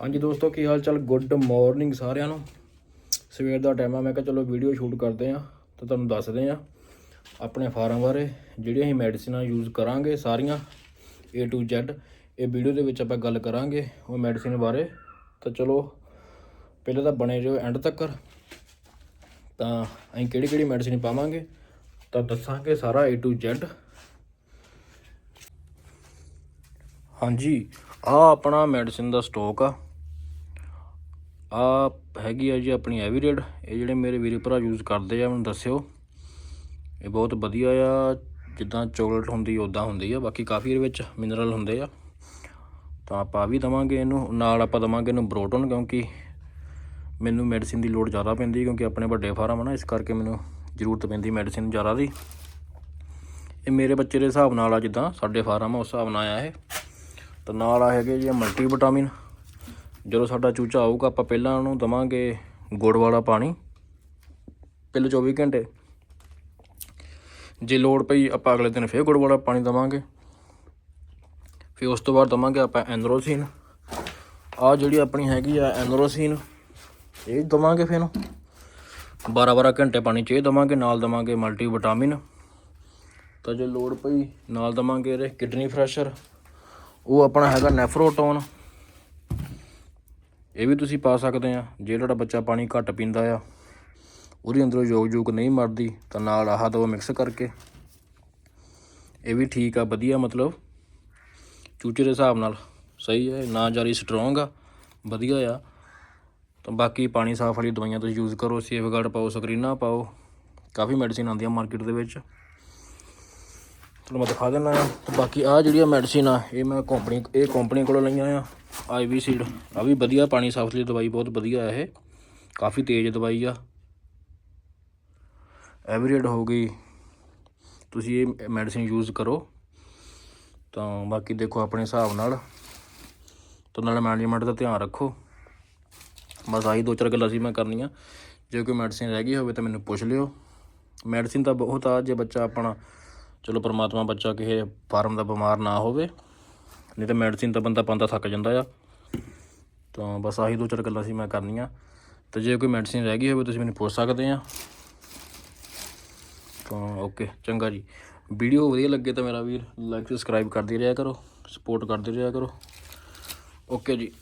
ਹਾਂਜੀ ਦੋਸਤੋ, ਕੀ ਹਾਲ ਚਾਲ? ਗੁੱਡ ਮਾਰਨਿੰਗ ਸਾਰਿਆਂ ਨੂੰ। ਸਵੇਰ ਦਾ ਟਾਈਮ ਆ, ਮੈਂ ਕਿਹਾ ਚਲੋ ਵੀਡੀਓ ਸ਼ੂਟ ਕਰਦੇ ਆ ਤਾਂ ਤੁਹਾਨੂੰ ਦੱਸਦੇ ਆ ਆਪਣੇ ਫਾਰਮ ਬਾਰੇ, ਜਿਹੜੀਆਂ ਅਸੀਂ ਮੈਡੀਸਿਨਾਂ ਯੂਜ਼ ਕਰਾਂਗੇ ਸਾਰੀਆਂ A to Z ਇਹ ਵੀਡੀਓ ਦੇ ਵਿੱਚ ਆਪਾਂ ਗੱਲ ਕਰਾਂਗੇ ਉਹ ਮੈਡੀਸਿਨ ਬਾਰੇ। ਤਾਂ ਚਲੋ, ਪਹਿਲਾਂ ਤਾਂ ਬਣੇ ਰਹੋ ਐਂਡ ਤੱਕ। ਤਾਂ ਅਸੀਂ ਕਿਹੜੀ ਕਿਹੜੀ ਮੈਡੀਸਿਨ ਪਾਵਾਂਗੇ? ਤਾਂ ਦੱਸਾਂਗੇ ਸਾਰਾ A to Z ਹਾਂਜੀ ਆ ਆਪਣਾ ਮੈਡੀਸਿਨ ਦਾ ਸਟਾਕ ਆ। ਆ ਹੈਗੀ ਆ ਜੀ ਆਪਣੀ ਐਵੀਰੇਡ ਇਹ ਜਿਹੜੇ ਮੇਰੇ ਵੀਰ ਭਰਾ ਯੂਜ਼ ਕਰਦੇ ਆ, ਮੈਨੂੰ ਦੱਸਿਓ। ਇਹ ਬਹੁਤ ਵਧੀਆ ਆ, ਜਿੱਦਾਂ ਚੋਕਲੇਟ ਹੁੰਦੀ ਉਦਾਂ ਹੁੰਦੀ ਆ। ਬਾਕੀ ਕਾਫੀ ਇਹਦੇ ਵਿੱਚ ਮਿਨਰਲ ਹੁੰਦੇ ਆ। ਤਾਂ ਆਪਾਂ ਆਹ ਵੀ ਦਵਾਂਗੇ ਇਹਨੂੰ। ਨਾਲ ਆਪਾਂ ਦਵਾਂਗੇ ਇਹਨੂੰ ਬਰੋਟਨ ਕਿਉਂਕਿ ਮੈਨੂੰ ਮੈਡੀਸਿਨ ਦੀ ਲੋੜ ਜ਼ਿਆਦਾ ਪੈਂਦੀ, ਕਿਉਂਕਿ ਆਪਣੇ ਵੱਡੇ ਫਾਰਮ ਆ ਨਾ, ਇਸ ਕਰਕੇ ਮੈਨੂੰ ਜ਼ਰੂਰਤ ਪੈਂਦੀ ਮੈਡੀਸਿਨ ਜ਼ਿਆਦਾ ਦੀ। ਇਹ ਮੇਰੇ ਬੱਚੇ ਦੇ ਹਿਸਾਬ ਨਾਲ ਆ, ਜਿੱਦਾਂ ਸਾਡੇ ਫਾਰਮ ਆ, ਉਸ ਹਿਸਾਬ ਨਾਲ ਆਇਆ ਇਹ। ਤਾਂ ਨਾਲ ਆ ਹੈਗੇ ਜੀ ਮਲਟੀ ਵਿਟਾਮਿਨ ਜਦੋਂ ਸਾਡਾ ਚੂਚਾ ਆਊਗਾ, ਆਪਾਂ ਪਹਿਲਾਂ ਉਹਨੂੰ ਦਵਾਂਗੇ ਗੁੜ ਵਾਲਾ ਪਾਣੀ। ਪਹਿਲੇ 24 ਘੰਟੇ। ਜੇ ਲੋੜ ਪਈ, ਆਪਾਂ ਅਗਲੇ ਦਿਨ ਫੇਰ ਗੁੜ ਵਾਲਾ ਪਾਣੀ ਦਵਾਂਗੇ। ਫਿਰ ਉਸ ਤੋਂ ਬਾਅਦ ਦਵਾਂਗੇ ਆਪਾਂ ਐਨਰੋਸਿਨ ਆ ਜਿਹੜੀ ਆਪਣੀ ਹੈਗੀ ਆ ਐਨਰੋਸਿਨ ਇਹ ਦਵਾਂਗੇ ਫਿਰ ਨੂੰ 12-12 ਘੰਟੇ ਪਾਣੀ ਚ ਇਹ ਦਵਾਂਗੇ, ਨਾਲ ਦਵਾਂਗੇ ਮਲਟੀ ਵਿਟਾਮਿਨ ਤਾਂ ਜੇ ਲੋੜ ਪਈ, ਨਾਲ ਦਵਾਂਗੇ ਇਹਦੇ ਕਿਡਨੀ ਫਰੈਸ਼ਰ। ਉਹ ਆਪਣਾ ਹੈਗਾ ਨੈਫਰੋਟੋਨ। ਇਹ ਵੀ ਤੁਸੀਂ ਪਾ ਸਕਦੇ ਆ। ਜੇ ਤੁਹਾਡਾ ਬੱਚਾ ਪਾਣੀ ਘੱਟ ਪੀਂਦਾ ਆ, ਉਹਦੇ ਅੰਦਰੋਂ ਯੋਗ ਯੋਗ ਨਹੀਂ ਮਰਦੀ, ਤਾਂ ਨਾਲ ਆਹ ਦੋ ਮਿਕਸ ਕਰਕੇ। ਇਹ ਵੀ ਠੀਕ ਆ, ਵਧੀਆ ਮਤਲਬ। ਚੂਚੇ ਦੇ ਹਿਸਾਬ ਨਾਲ ਸਹੀ ਹੈ ਨਾ ਜਾਰੀ ਸਟਰੋਂਗ ਆ, ਵਧੀਆ ਆ। ਤਾਂ ਬਾਕੀ ਪਾਣੀ ਸਾਫ਼ ਵਾਲੀ ਦਵਾਈਆਂ ਤੁਸੀਂ ਯੂਜ਼ ਕਰੋ ਸੇਫਗਾਰਡ ਪਾਓ, ਸਕਰੀਨਾ ਪਾਓ। ਕਾਫੀ ਮੈਡੀਸਿਨ ਆਉਂਦੀਆਂ ਮਾਰਕੀਟ ਦੇ ਵਿੱਚ। ਤੁਹਾਨੂੰ ਮੈਂ ਦਿਖਾ ਦਿੰਦਾ ਆ। ਤੇ ਬਾਕੀ ਆ ਜਿਹੜੀਆਂ ਮੈਡੀਸਿਨ ਆ, ਇਹ ਮੈਂ ਕੰਪਨੀ ਇਹ ਕੰਪਨੀ ਕੋਲੋਂ ਲਈਆਂ ਆ। IV seed. ਆ ਵੀ ਵਧੀਆ ਪਾਣੀ ਸਾਫ਼ ਲਈ, ਦਵਾਈ ਬਹੁਤ ਵਧੀਆ ਆ ਇਹ। ਕਾਫੀ ਤੇਜ਼ ਦਵਾਈ ਆ। ਐਵਰੀਡ ਹੋ ਗਈ। ਤੁਸੀਂ ਇਹ ਮੈਡੀਸਿਨ ਯੂਜ਼ ਕਰੋ। ਤਾਂ ਬਾਕੀ ਦੇਖੋ ਆਪਣੇ ਹਿਸਾਬ ਨਾਲ। ਤਾਂ ਨਾਲ ਮੈਨੇਜਮੈਂਟ ਦਾ ਧਿਆਨ ਰੱਖੋ। ਬਸ ਆਹੀ ਦੋ ਚਾਰ ਗੱਲਾਂ ਸੀ ਮੈਂ ਕਰਨੀਆਂ। ਜੇ ਕੋਈ ਮੈਡੀਸਿਨ ਰਹਿ ਗਈ ਹੋਵੇ ਤਾਂ ਮੈਨੂੰ ਪੁੱਛ ਲਿਓ। ਮੈਡੀਸਿਨ ਤਾਂ ਬਹੁਤ ਆ, ਜੇ ਬੱਚਾ ਆਪਣਾ, ਚਲੋ ਪਰਮਾਤਮਾ ਬੱਚਾ ਕਿਸੇ ਫਾਰਮ ਦਾ ਬਿਮਾਰ ਨਾ ਹੋਵੇ। ਨਹੀਂ ਤਾਂ ਮੈਡੀਸਿਨ ਤਾਂ ਬੰਦਾ ਪਾਉਂਦਾ, ਥੱਕ ਜਾਂਦਾ ਆ। ਤਾਂ ਬਸ ਆਹੀ ਦੋ ਚਾਰ ਗੱਲਾਂ ਸੀ ਮੈਂ ਕਰਨੀਆਂ। ਤੇ ਜੇ ਕੋਈ ਮੈਡੀਸਿਨ ਰਹਿ ਗਈ ਹੋਵੇ, ਤੁਸੀਂ ਮੈਨੂੰ ਪੁੱਛ ਸਕਦੇ ਆ। ਤਾਂ ਓਕੇ ਚੰਗਾ ਜੀ। ਵੀਡੀਓ ਵਧੀਆ ਲੱਗੇ ਤਾਂ ਮੇਰਾ ਵੀਰ ਲਾਈਕ ਸਬਸਕ੍ਰਾਈਬ ਕਰਦੇ ਰਿਹਾ ਕਰੋ ਸਪੋਰਟ ਕਰਦੇ ਰਿਹਾ ਕਰੋ। ਓਕੇ ਜੀ।